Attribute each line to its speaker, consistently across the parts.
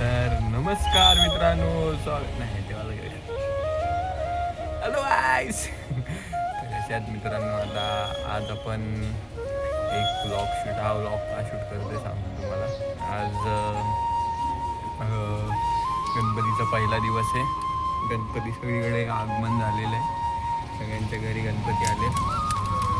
Speaker 1: तर नमस्कार मित्रांनो स्वागत नाही तेव्हा हॅलो आयस तर अशात मित्रांनो आता आज आपण एक ब्लॉग शूट हा ब्लॉग का शूट करते सांगतो तुम्हाला. आज गणपतीचा पहिला दिवस आहे. गणपती सगळीकडे आगमन झालेलं आहे. सगळ्यांच्या घरी गणपती आले.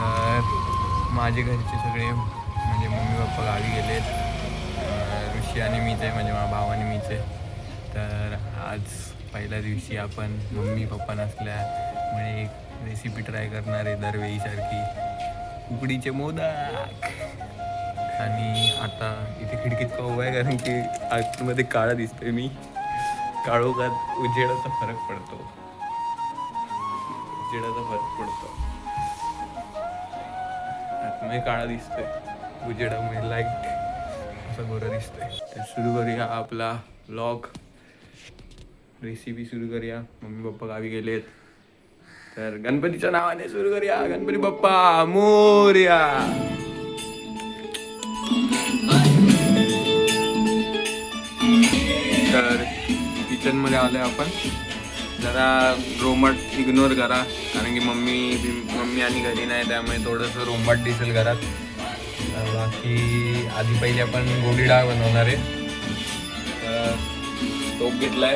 Speaker 1: तर माझे घरचे सगळे म्हणजे मम्मी पप्पा गावी गेलेत. ऋषी आणि मीच आहे म्हणजे माझ्या भाव आणि मीच. आहे तर आज पहिल्या दिवशी आपण मम्मी पप्पा नसल्यामुळे एक रेसिपी ट्राय करणार आहे दरवेळीसारखी. उकडीचे मोदक. आणि आता इथे खिडकीत का उभा आहे कारण की आतमध्ये काळा दिसतोय मी. काळोखात उजेडाचा फरक पडतो. उजेडाचा फरक पडतो. आतमध्ये काळा दिसतोय. उजेडामुळे लाइट असा गोरा दिसतोय. तर सुरू करूया आपला ब्लॉग रेसिपी सुरू करूया. मम्मी पप्पा गावी गेलेत. तर गणपतीच्या नावाने सुरू करूया. गणपती बाप्पा मोर्या. तर किचनमध्ये आलोय आपण. जरा रोमट इग्नोर करा. कारण की मम्मी मम्मी आणि घरी नाही त्यामुळे थोडंसं रोमट दिसेल घरात. की बाकी आधी पहिले आपण गोडी डाळ बनवणार आहे. तर टोप घेतलाय.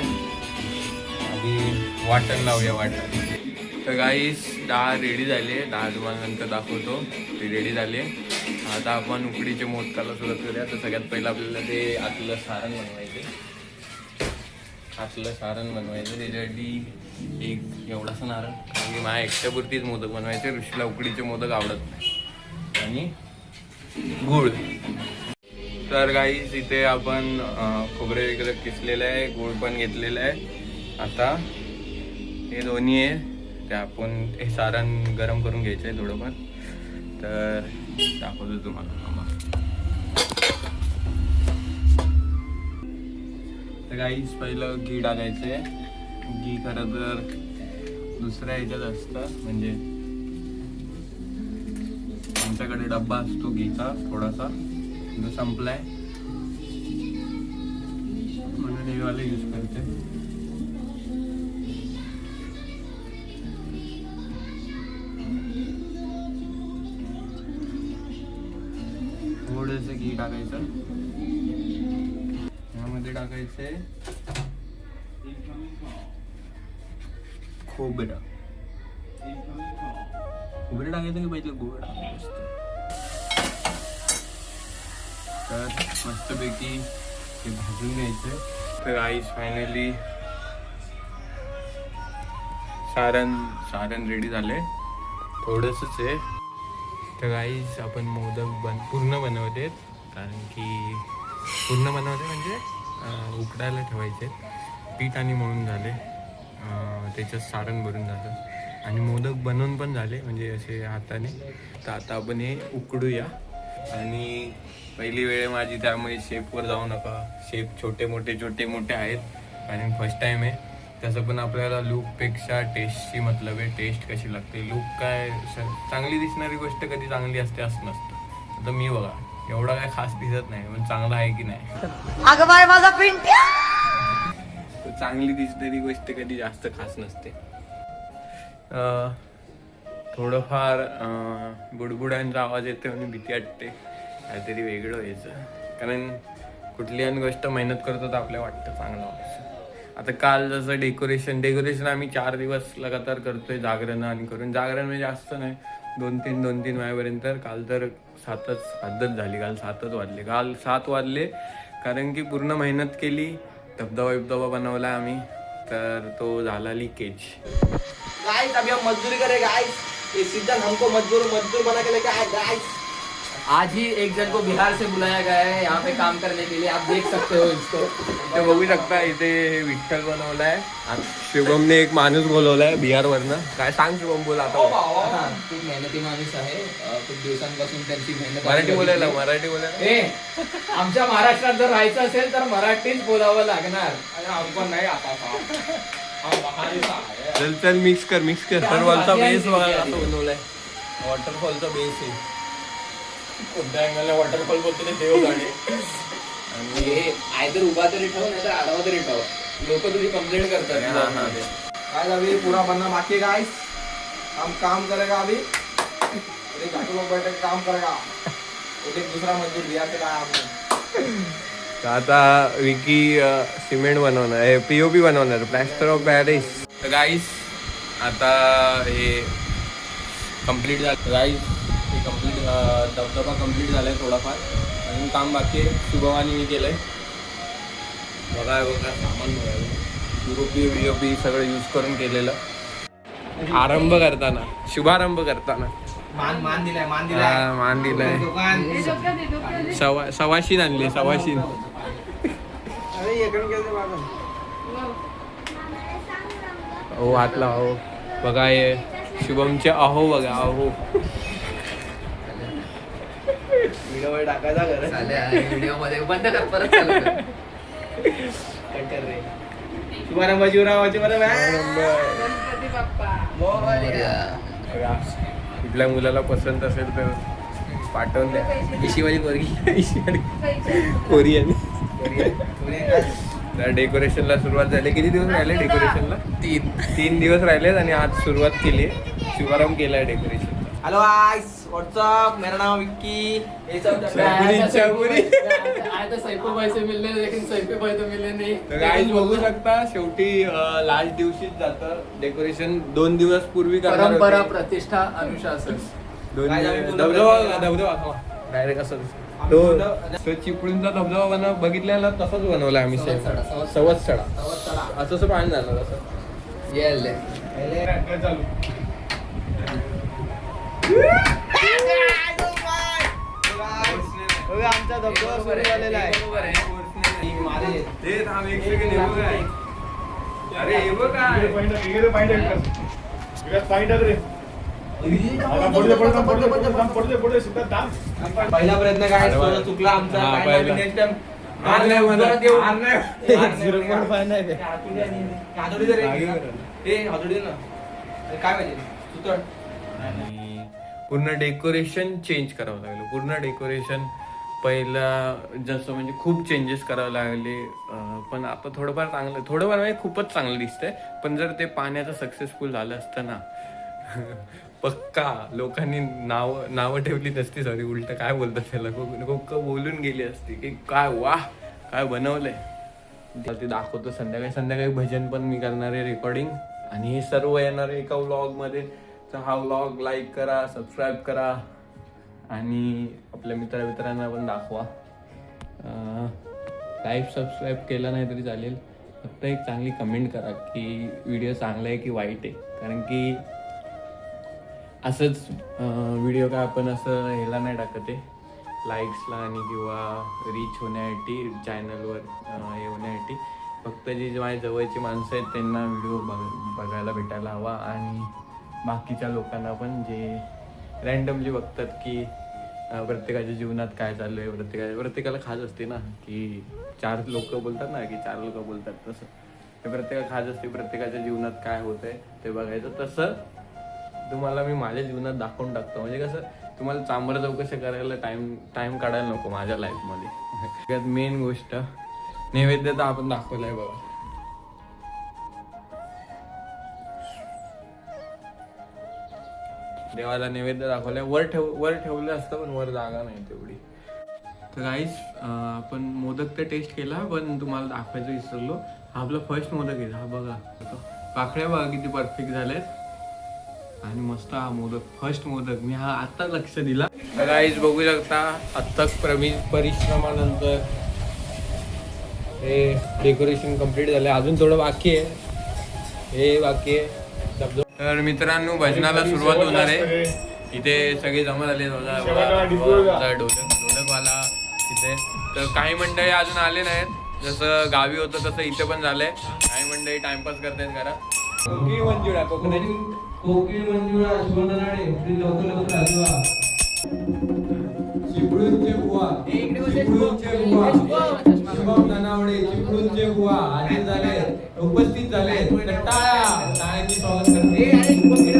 Speaker 1: आधी वाटण लावूया वाटण. तर गाईस डाळ रेडी झाली आहे. डाळ तुम्हाला नंतर दाखवतो. ती रेडी झाली आहे. आता आपण उकडीचे मोदकाला सुरुवात करूया. तर सगळ्यात पहिलं आपल्याला ते आतलं सारण बनवायचे आतलं सारण बनवायचं. त्याच्यासाठी एक एवढासा नारळ. कारण की माझ्या एकट्यापुरतीच मोदक बनवायचे. ऋषीला उकडीचे मोदक आवडत नाही. आणि गुळ. तर गाईस इथे आपण खोबरे वगैरे किसलेलं आहे गुळ पण घेतलेलं आहे. आता हे दोन्ही आहे ते आपण हे सारण गरम करून घ्यायचं आहे थोडंफार. तर दाखवतो तुम्हाला. थांबा. तर गाईस पहिलं घी टाकायचं आहे. घी खरं तर दुसऱ्या ह्याच्यात असतं म्हणजे आमच्याकडे डब्बा असतो घीचा थोडासा. जो संपलाय. म्हणून हे वाला यूज करते. थोडस घी टाकायचं. यामध्ये टाकायचंय खोबरं. खोबरं टाकायचं की पाहिजे गोड तर मस्तपैकी ते भाजून घ्यायचं. तर आईस फायनली सारण सारण रेडी झाले थोडंसंच आहे. तर आईस आपण मोदक बन पूर्ण बनवते कारण की पूर्ण बनवते म्हणजे उकडायला ठेवायचे पीठ आणि मळून झाले. त्याच्यात सारण भरून झालं. आणि मोदक बनवून पण झाले म्हणजे असे हाताने. तर आता आपण हे उकडूया. आणि पहिली वेळ माझी त्यामुळे शेपवर जाऊ नका. शेप छोटे मोठे छोटे मोठे आहेत. कारण फर्स्ट टाइम आहे. तसं पण आपल्याला लुकपेक्षा टेस्टची मतलब आहे. टेस्ट कशी लागते? लुक काय चांगली दिसणारी गोष्ट कधी चांगली असते असं नसतं. आता मी बघा एवढा काय खास दिसत नाही पण चांगला आहे की नाही?
Speaker 2: माझा
Speaker 1: चांगली दिसणारी गोष्ट कधी जास्त खास नसते. थोडंफार बुडबुडांचा आवाज येतो आणि भीती वाटते. काहीतरी वेगळं व्हायचं. कारण कुठली आणि गोष्ट मेहनत करतो तर आपल्याला वाटतं चांगलं व्हायचं. आता काल जसं डेकोरेशन डेकोरेशन आम्ही चार दिवस लगातार करतोय जागरण आणि करून. जागरण म्हणजे जास्त नाही दोन तीन दोन तीन वाजेपर्यंत काल तर सातच सातच झाली. काल सातच वाजले. काल सात वाजले कारण की पूर्ण मेहनत केली. धबधबा बिबधबा बनवला आम्ही. तर तो झाला लिकेज
Speaker 3: गाइस अभी हम मजदूरी करें गाइस ये सीजन हमको मजदूर मजदूर बना के लेके आए गाइस आज ही एक जन को बिहार से बुलाया गया है यहाँ पे काम करने के लिए। आप देख सकते हो इसको।
Speaker 1: ते बघू शकता इथे हे विठ्ठल बनवलाय आणि शुभमने एक माणूस बोलवलाय बिहार वरनं काय सांग शुभम बोल आता
Speaker 3: हा, खूप मेहनती माणूस आहे. खूप दिवसांपासून त्यांची मेहनत
Speaker 1: मराठी बोलायला. मराठी बोलायला.
Speaker 3: ए आमच्या महाराष्ट्रात जर राहायचं असेल तर मराठीच बोलावं लागणार. आपण नाही आता.
Speaker 1: चल चल मिक्स कर मिक्स कर.
Speaker 3: आहे.
Speaker 1: बेस असं. बनवलाय. वॉटरफॉलचा बेस आहे. कोणत्या अँगलला वॉटरफॉल बोलतो ते देव गाणे
Speaker 3: आणि हे आयदर उभा तरी ठेव नाही तर आडवा तरी ठेव. लोक तुझी कंप्लेंट करतात.
Speaker 1: हा, हा.
Speaker 4: गाइस अभी पूरा बनना बाकी गाइस हम काम करेगा अभी एक घाटू लोग बैठे के काम करेगा और एक दूसरा मजदूर बिहार से लाया हमने
Speaker 1: तर आता विकी सिमेंट बनवणार हे पी ओ पी बनवणार प्लॅस्टर ऑफ पॅरिस तर गाईस आता हे कंप्लीट झालं. गाईस हे कंप्लीट धबधबा कंप्लीट झाला आहे थोडाफार. अजून काम बाकी आहे. शुभवानी मी केलं आहे बघा बघा सामान युरोपी विओपी सगळं यूज करून केलेलं. आरंभ करताना शुभारंभ करताना.
Speaker 4: मान मान दिलाय मान दिलाय.
Speaker 1: मान दिलाय. सवाशीन आणली सवाशीन.
Speaker 4: अरे ये करून गेले
Speaker 1: हो बघा हे. शुभमचे अहो बघा अहो.
Speaker 4: व्हिडिओ टाकायचा घर.
Speaker 3: चालेल आहे, व्हिडिओमध्ये बंद कर परत चालू कर.
Speaker 4: कट कर रे. शुभारंभ जीवराव शुभारंभ
Speaker 1: बघा कुठल्या मुलाला पसंत असेल तर पाठवून द्या.
Speaker 3: इशीवाली पोरगी
Speaker 1: कोरियन
Speaker 4: कोरियन.
Speaker 1: तर डेकोरेशनला सुरुवात झाली. किती दिवस राहिले डेकोरेशनला
Speaker 3: तीन.
Speaker 1: तीन दिवस राहिलेत आणि आज सुरुवात केली आहे शुभारंभ केलाय डेकोरेशन
Speaker 4: हेलो गाइस व्हाट्सअप मेरा नाम विक्की. ये सब चल रहा
Speaker 1: चापुरी, चापुरी.
Speaker 3: आए तो सैफू भाई से मिलने लेकिन सैफू भाई तो मिले नहीं।
Speaker 1: तर गाईज बघू शकता शेवटी लास्ट दिवशीच जातं डेकोरेशन दोन दिवस पूर्वी करणार होते.
Speaker 3: परंपरा प्रतिष्ठा अनुशासन.
Speaker 1: दोन? दिवस- धबधबा धबधबा. डायरेक्ट असं तो तो चिपळूणचा धबधबा बनव बघितलेला तसाच बनवला आम्ही सेम.
Speaker 3: सवत सडा.
Speaker 1: असं असं पाणी झालं असं.
Speaker 3: ये ले.
Speaker 4: बघा आमचा धबधबा सुरू झालेला आहे.
Speaker 1: सेकंड हे बघ काय. अरे हे बघ काय.
Speaker 4: पहिला प्रयत्न काय? चुकला आमचा.
Speaker 1: पूर्ण डेकोरेशन चेंज करावं लागलं. पूर्ण डेकोरेशन पहिला जसं म्हणजे खूप चेंजेस करावे लागले. पण आता थोडंफार चांगलं थोडंफार म्हणजे खूपच चांगलं दिसतंय. पण जर ते पाण्याचं सक्सेसफुल झालं असतं ना पक्का. लोकांनी नाव नावं ठेवली नसती सॉरी उलट काय बोलतात त्याला? खूप बोलून गेली असती की काय वा काय बनवलंय? ते दाखवतो संध्याकाळी. संध्याकाळी भजन पण मी करणार आहे रेकॉर्डिंग आणि हे सर्व येणार आहे एका व्लॉगमध्ये तर हा व्लॉग लाईक करा सबस्क्राईब करा. आणि आपल्या मित्र मित्रांना पण दाखवा. लाईक सबस्क्राईब केला नाही तरी चालेल. फक्त एक चांगली कमेंट करा की व्हिडिओ चांगला आहे की वाईट आहे. कारण की असंच व्हिडिओ काय आपण असं ह्याला नाही टाकत आहे. लाईक्सला आणि किंवा रीच होण्यासाठी चॅनलवर हे होण्यासाठी. फक्त जी माझ्या जवळची माणसं आहेत त्यांना व्हिडिओ बघ बघायला भेटायला हवा. आणि बाकीच्या लोकांना पण जे रँडमली बघतात की प्रत्येकाच्या जीवनात काय चालू आहे प्रत्येका प्रत्येकाला खाज असते ना की चार लोक बोलतात ना की चार लोक बोलतात तसं. ते प्रत्येकाला खाज असते प्रत्येकाच्या जीवनात काय होतंय ते बघायचं. तसं तुम्हाला मी माझ्या जीवनात दाखवून टाकतो. म्हणजे कसं तुम्हाला चांबर चौकशी करायला टाइम टाइम काढायला नको माझ्या लाईफमध्ये मेन गोष्ट नैवेद्य तर आपण दाखवलाय बघा. देवाला नैवेद्य दाखवलाय. वर ठेव वर ठेवलं असतं पण वर जागा नाही तेवढी. तर गाईस आपण मोदक तर टेस्ट केला पण तुम्हाला दाखवायचं विसरलो. हा आपला फर्स्ट मोदक आहे हा बघा. पाकळ्या बघा किती परफेक्ट झाल्यात. आणि मस्त हा मोदक फर्स्ट मोदक. मी हा आता लक्ष दिला. गाईज बघू शकता आत्ता प्रमी परिश्रमानंतर हे डेकोरेशन कंप्लीट झालं अजून थोडं बाकी आहे. हे बाकी आहे. तर मित्रांनो भजनाला सुरुवात होणार आहे. इथे सगळे जमा झाले. ढोलकवाला तिथे तर काही मंडळी अजून आले नाहीत. जसं गावी होतं तसं इथे पण झालंय. काही मंडळी टाइमपास करतायत घरा मंजुळा कोकणाची.
Speaker 4: कोकिळ मंजुळा शिवनाडे लवकर लवकर आजोबा.
Speaker 1: चिपळूणचे बुवा चिपळूणचे बुवा. शुभम नानावडे चिपळूणचे बुवा. आधी झाले उपस्थित झाले टाळ्या टाळ्यांची स्वागत करते.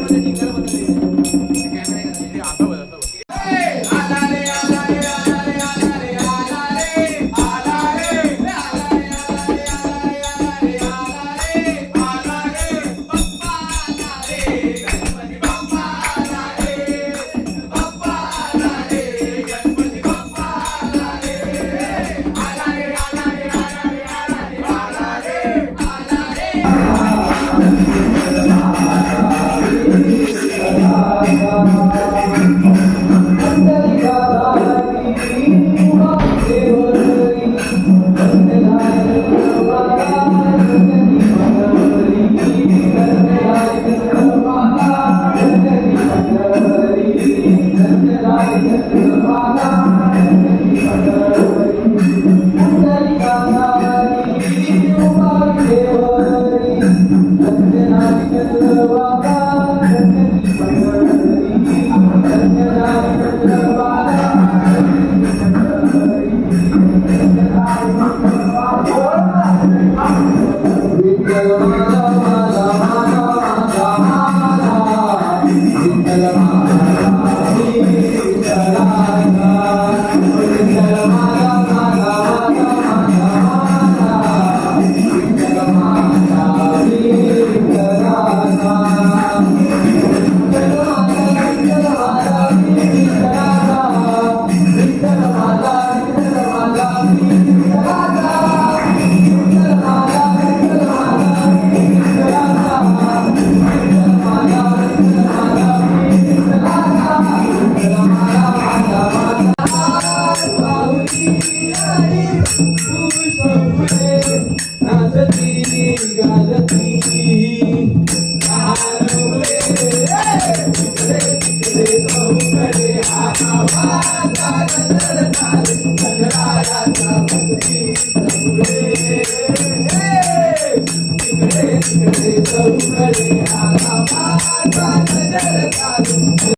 Speaker 1: see.